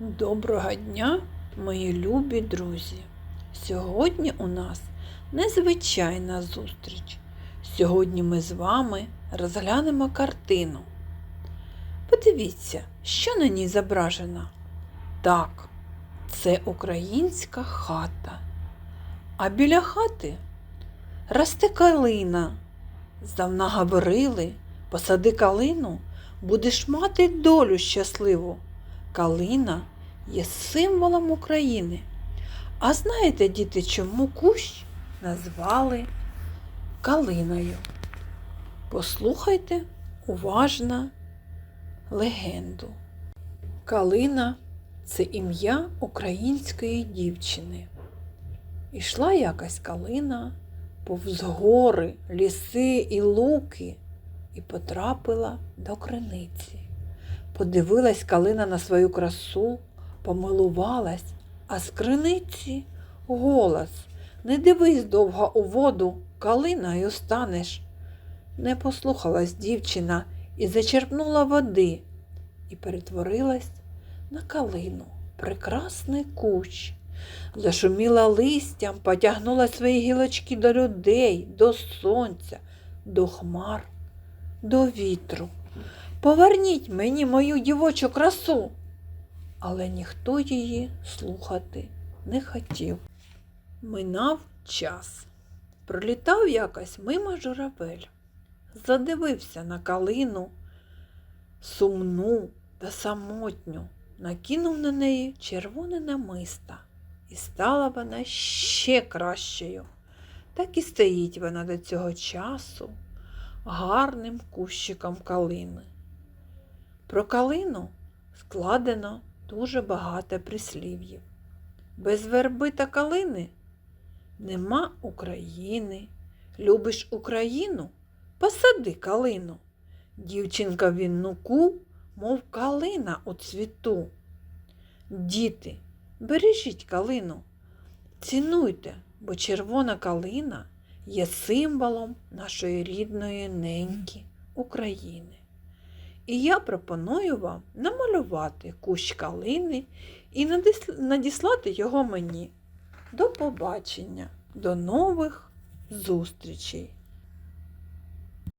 Доброго дня, мої любі друзі! Сьогодні у нас незвичайна зустріч. Сьогодні ми з вами розглянемо картину. Подивіться, що на ній зображено. Так, це українська хата. А біля хати росте калина. Здавна говорили, посади калину, будеш мати долю щасливу. Калина є символом України. А знаєте, діти, чому кущ назвали калиною? Послухайте уважно легенду. Калина це ім'я української дівчини. Ішла якась калина повз гори, ліси і луки і потрапила до криниці. Подивилась калина на свою красу, помилувалась, а з криниці голос. Не дивись довго у воду, калиною станеш. Не послухалась дівчина і зачерпнула води і перетворилась на калину, прекрасний кущ. Зашуміла листям, потягнула свої гілочки до людей, до сонця, до хмар, до вітру. Поверніть мені мою дівочу красу. Але ніхто її слухати не хотів. Минав час. Пролітав якось мимо журавель. Задивився на калину, сумну та самотню, накинув на неї червоне намиста, і стала вона ще кращою. Так і стоїть вона до цього часу гарним кущиком калини. Про калину складено дуже багато прислів'їв. Без верби та калини нема України. Любиш Україну? Посади калину. Дівчинка в віннуку, мов калина у цвіту. Діти, бережіть калину, цінуйте, бо червона калина є символом нашої рідної неньки України. І я пропоную вам намалювати кущ калини і надіслати його мені. До побачення, до нових зустрічей!